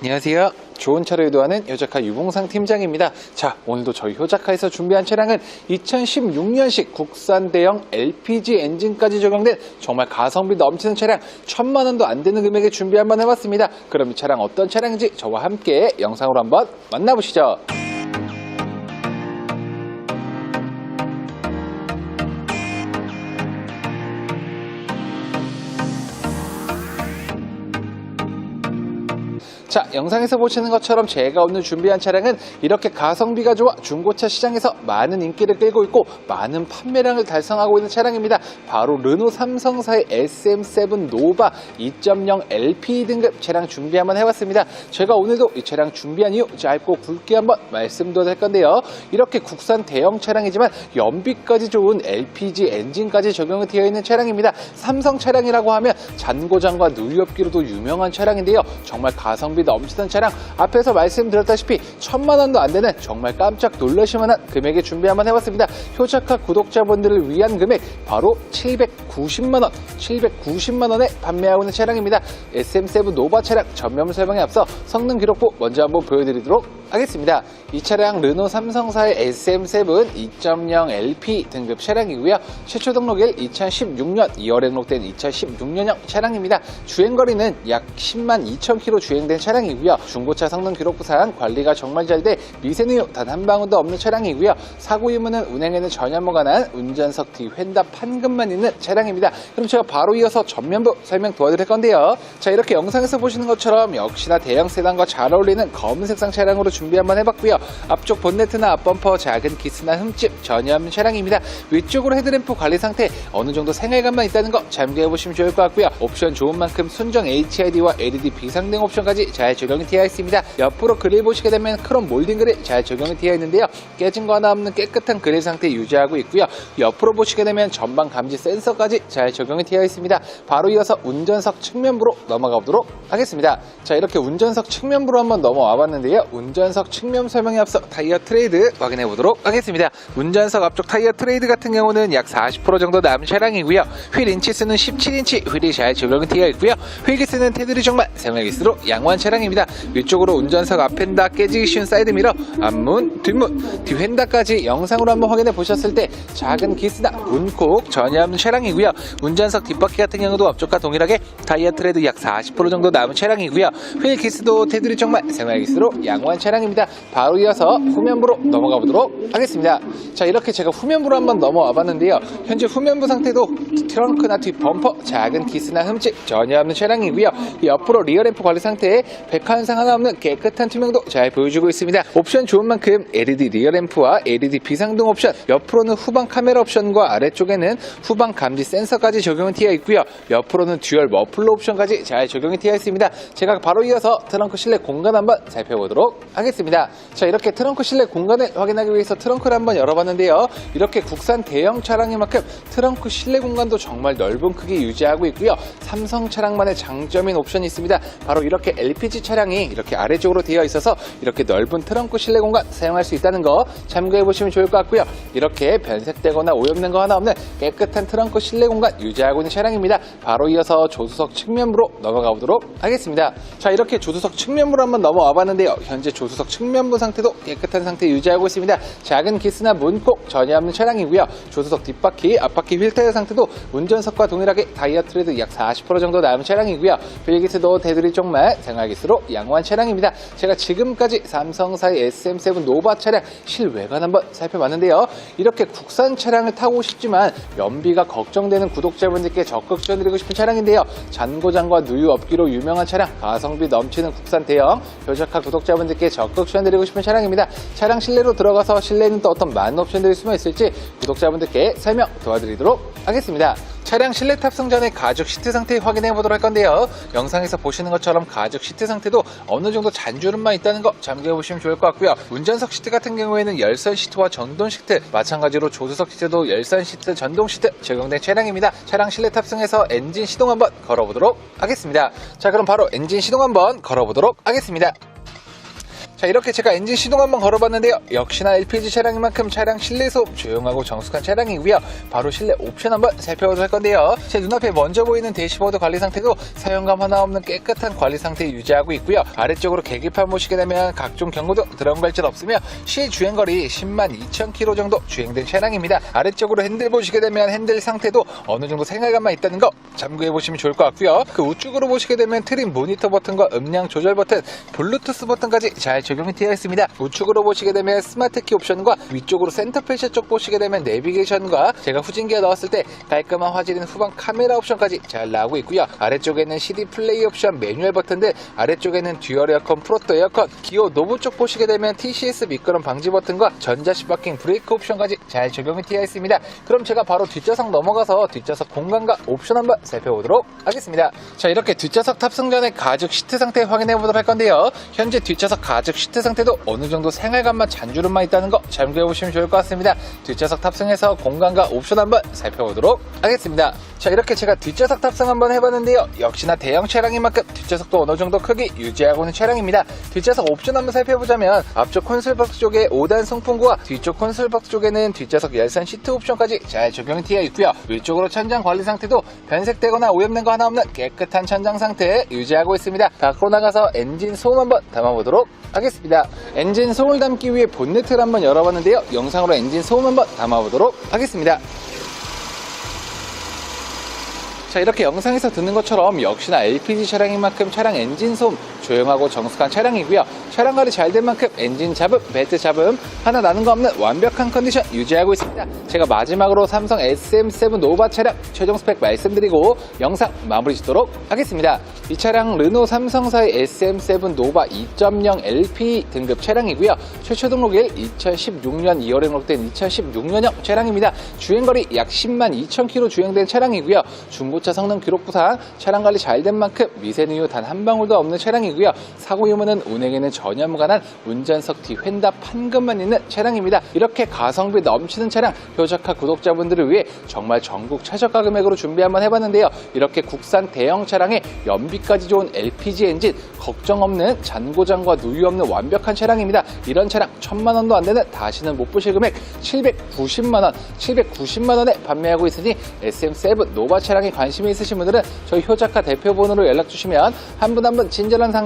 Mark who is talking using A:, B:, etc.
A: 안녕하세요. 좋은 차를 유도하는 효자카 유봉상 팀장입니다. 자, 오늘도 저희 효자카에서 준비한 차량은 2016년식 국산 대형 LPG 엔진까지 적용된 정말 가성비 넘치는 차량 천만 원도 안 되는 금액에 준비 한번 해봤습니다. 그럼 이 차량 어떤 차량인지 저와 함께 영상으로 한번 만나보시죠. 자, 영상에서 보시는 것처럼 제가 오늘 준비한 차량은 이렇게 가성비가 좋아 중고차 시장에서 많은 인기를 끌고 있고 많은 판매량을 달성하고 있는 차량입니다. 바로 르노 삼성사의 SM7 노바 2.0 LP 등급 차량 준비 한번 해봤습니다. 제가 오늘도 이 차량 준비한 이유 짧고 굵게 한번 말씀드릴 건데요. 이렇게 국산 대형 차량이지만 연비까지 좋은 LPG 엔진까지 적용이 되어 있는 차량입니다. 삼성 차량이라고 하면 잔고장과 누유업기로도 유명한 차량인데요. 정말 가성비 넘치는 차량 앞에서 말씀드렸다시피 천만 원도 안 되는 정말 깜짝 놀라실 만한 금액에 준비 한번 해봤습니다. 효자카 구독자분들을 위한 금액 바로 790만 원, 790만 원에 판매하고 있는 차량입니다. SM7 노바 차량 전면 설명에 앞서 성능 기록부 먼저 한번 보여드리도록 하겠습니다. 이 차량 르노 삼성사의 SM7 2.0 LP 등급 차량이고요. 최초 등록일 2016년 2월에 등록된 2016년형 차량입니다. 주행거리는 약 10만 2천 킬로 주행된 차량이고요. 중고차 성능 기록 부상 관리가 정말 잘 돼 미세누유 단 한 방울도 없는 차량이고요. 사고 유무는 운행에는 전혀 무관한 운전석 뒤 휀답 판금만 있는 차량입니다. 그럼 제가 바로 이어서 전면부 설명 도와드릴 건데요. 자 이렇게 영상에서 보시는 것처럼 역시나 대형 세단과 잘 어울리는 검은색상 차량으로 준비 한번 해봤고요. 앞쪽 본네트나 앞범퍼 작은 기스나 흠집 없는 차량입니다. 위쪽으로 헤드램프 관리 상태 어느 정도 생활감만 있다는 거 참고해 보시면 좋을 것 같고요. 옵션 좋은 만큼 순정 HID와 LED 비상등 옵션까지 잘 적용이 되어 있습니다. 옆으로 그릴 보시게 되면 크롬 몰딩 그릴 잘 적용이 되어 있는데요. 깨진 거 하나 없는 깨끗한 그릴 상태 유지하고 있고요. 옆으로 보시게 되면 전방 감지 센서까지 잘 적용이 되어 있습니다. 바로 이어서 운전석 측면부로 넘어가 보도록 하겠습니다. 자 이렇게 운전석 측면부로 한번 넘어와 봤는데요. 운전 석 측면 설명에 앞서 타이어 트레이드 확인해 보도록 하겠습니다. 운전석 앞쪽 타이어 트레이드 같은 경우는 약 40% 정도 남은 차량이고요. 휠 인치수는 17인치 휠이 잘 적용이 되어 있고요. 휠기스는 테두리 정말 생활기스로 양호한 차량입니다. 위쪽으로 운전석 앞엔다 깨지기 쉬운 사이드미러 앞문 뒷문 뒤휀다까지 영상으로 한번 확인해 보셨을 때 작은 기스나 문콕 전혀 없는 차량이고요. 운전석 뒷바퀴 같은 경우도 앞쪽과 동일하게 타이어 트레드 약 40% 정도 남은 차량이고요. 휠 기스도 테두리 정말 생활기스로 양호한 차량 입니다. 바로 이어서 후면부로 넘어가 보도록 하겠습니다. 자 이렇게 제가 후면부로 한번 넘어와 봤는데요. 현재 후면부 상태도 트렁크나 뒷 범퍼 작은 기스나 흠집 전혀 없는 차량이고요. 옆으로 리어램프 관리 상태에 백화 현상 하나 없는 깨끗한 투명도 잘 보여주고 있습니다. 옵션 좋은 만큼 LED 리어램프와 LED 비상등 옵션, 옆으로는 후방 카메라 옵션과 아래쪽에는 후방 감지 센서까지 적용이 되어 있고요. 옆으로는 듀얼 머플러 옵션까지 잘 적용이 되어 있습니다. 제가 바로 이어서 트렁크 실내 공간 한번 살펴보도록 하겠습니다. 자 이렇게 트렁크 실내 공간을 확인하기 위해서 트렁크를 한번 열어봤는데요. 이렇게 국산 대형 차량인 만큼 트렁크 실내 공간도 정말 넓은 크기 유지하고 있고요. 삼성 차량만의 장점인 옵션이 있습니다. 바로 이렇게 LPG 차량이 이렇게 아래쪽으로 되어 있어서 이렇게 넓은 트렁크 실내 공간 사용할 수 있다는 거 참고해 보시면 좋을 것 같고요. 이렇게 변색되거나 오염된 거 하나 없는 깨끗한 트렁크 실내 공간 유지하고 있는 차량입니다. 바로 이어서 조수석 측면부로 넘어가 보도록 하겠습니다. 자 이렇게 조수석 측면부로 한번 넘어와 봤는데요. 현재 조수석 측면부 상태도 깨끗한 상태 유지하고 있습니다. 작은 기스나 문콕 전혀 없는 차량이고요. 조수석 뒷바퀴, 앞바퀴 휠 타이어 상태도 운전석과 동일하게 다이어 트레드 약 40% 정도 남은 차량이고요. 휠기스도 테두리 정말 생활기스로 양호한 차량입니다. 제가 지금까지 삼성사의 SM7 노바 차량 실외관 한번 살펴봤는데요. 이렇게 국산 차량을 타고 싶지만 연비가 걱정되는 구독자분들께 적극 추천드리고 싶은 차량인데요. 잔고장과 누유 업기로 유명한 차량, 가성비 넘치는 국산 대형, 효자카 구독자분들께 적극 추천드리고 싶은 차량입니다. 차량 실내로 들어가서 실내에는 또 어떤 많은 옵션들이 숨어 있을지 구독자분들께 설명 도와드리도록 하겠습니다. 차량 실내 탑승 전에 가죽 시트 상태 확인해 보도록 할 건데요. 영상에서 보시는 것처럼 가죽 시트 상태도 어느 정도 잔주름만 있다는 거 참고해 보시면 좋을 것 같고요. 운전석 시트 같은 경우에는 열선 시트와 전동 시트, 마찬가지로 조수석 시트도 열선 시트, 전동 시트 적용된 차량입니다. 차량 실내 탑승해서 엔진 시동 한번 걸어보도록 하겠습니다. 자, 그럼 바로 엔진 시동 한번 걸어보도록 하겠습니다. 자 이렇게 제가 엔진 시동 한번 걸어봤는데요. 역시나 LPG 차량인 만큼 차량 실내 소음 조용하고 정숙한 차량이고요. 바로 실내 옵션 한번 살펴보도록 할 건데요. 제 눈앞에 먼저 보이는 대시보드 관리 상태도 사용감 하나 없는 깨끗한 관리 상태 유지하고 있고요. 아래쪽으로 계기판 보시게 되면 각종 경고등 드럼 발전 없으며 시 주행거리 10만 2천 km 정도 주행된 차량입니다. 아래쪽으로 핸들 보시게 되면 핸들 상태도 어느 정도 생활감만 있다는 거 참고해 보시면 좋을 것 같고요. 그 우측으로 보시게 되면 트림 모니터 버튼과 음량 조절 버튼 블루투스 버튼까지 잘 적용이 되어 있습니다. 우측으로 보시게 되면 스마트 키 옵션과 위쪽으로 센터 페이셔 쪽 보시게 되면 내비게이션과 제가 후진기어 넣었을 때 깔끔한 화질인 후방 카메라 옵션까지 잘 나오고 있고요. 아래쪽에는 CD 플레이 옵션 매뉴얼 버튼 들 아래쪽에는 듀얼 에어컨 프로토 에어컨 기어 노브 쪽 보시게 되면 TCS 미끄럼 방지 버튼과 전자식 바킹 브레이크 옵션까지 잘 적용이 되어 있습니다. 그럼 제가 바로 뒷좌석 넘어가서 뒷좌석 공간과 옵션 한번 살펴보도록 하겠습니다. 자 이렇게 뒷좌석 탑승 전에 가죽 시트 상태 확인해 보도록 할 건데요. 현재 뒷좌석 가죽 시트 상태도 어느 정도 생활감만 잔주름만 있다는 거 참고해 보시면 좋을 것 같습니다. 뒷좌석 탑승해서 공간과 옵션 한번 살펴보도록 하겠습니다. 자 이렇게 제가 뒷좌석 탑승 한번 해봤는데요. 역시나 대형 차량인 만큼 뒷좌석도 어느 정도 크기 유지하고 있는 차량입니다. 뒷좌석 옵션 한번 살펴보자면 앞쪽 콘솔 박스 쪽에 5단 송풍구와 뒤쪽 콘솔 박스 쪽에는 뒷좌석 열선 시트 옵션까지 잘 적용이 되어 있고요. 위쪽으로 천장 관리 상태도 변색되거나 오염된 거 하나 없는 깨끗한 천장 상태 유지하고 있습니다. 밖으로 나가서 엔진 소음 한번 담아보도록 하겠습니다. 엔진 소음을 담기 위해 본네트를 한번 열어봤는데요. 영상으로 엔진 소음 한번 담아보도록 하겠습니다. 자 이렇게 영상에서 듣는 것처럼 역시나 LPG 차량인 만큼 차량 엔진 소음 조용하고 정숙한 차량이고요. 차량 관리 잘 된 만큼 엔진 잡음, 배트 잡음 하나 나는 거 없는 완벽한 컨디션 유지하고 있습니다. 제가 마지막으로 삼성 SM7 노바 차량 최종 스펙 말씀드리고 영상 마무리 짓도록 하겠습니다. 이 차량 르노 삼성사의 SM7 노바 2.0 LP 등급 차량이고요. 최초 등록일 2016년 2월에 등록된 2016년형 차량입니다. 주행거리 약 10만 2천 km 주행된 차량이고요. 중고차 성능 기록 부상 차량 관리 잘 된 만큼 미세누유 단 한 방울도 없는 차량이고요. 사고 유무는 운행에는 전혀 무관한 운전석 뒤 휀다 판금만 있는 차량입니다. 이렇게 가성비 넘치는 차량 효자카 구독자분들을 위해 정말 전국 최저가 금액으로 준비 한번 해봤는데요. 이렇게 국산 대형 차량에 연비까지 좋은 LPG 엔진 걱정 없는 잔고장과 누유 없는 완벽한 차량입니다. 이런 차량 천만 원도 안 되는 다시는 못 보실 금액 790만 원, 790만 원에 판매하고 있으니 SM7 노바 차량에 관심이 있으신 분들은 저희 효자카 대표 번호로 연락 주시면 한 분 한 분 친절한 상담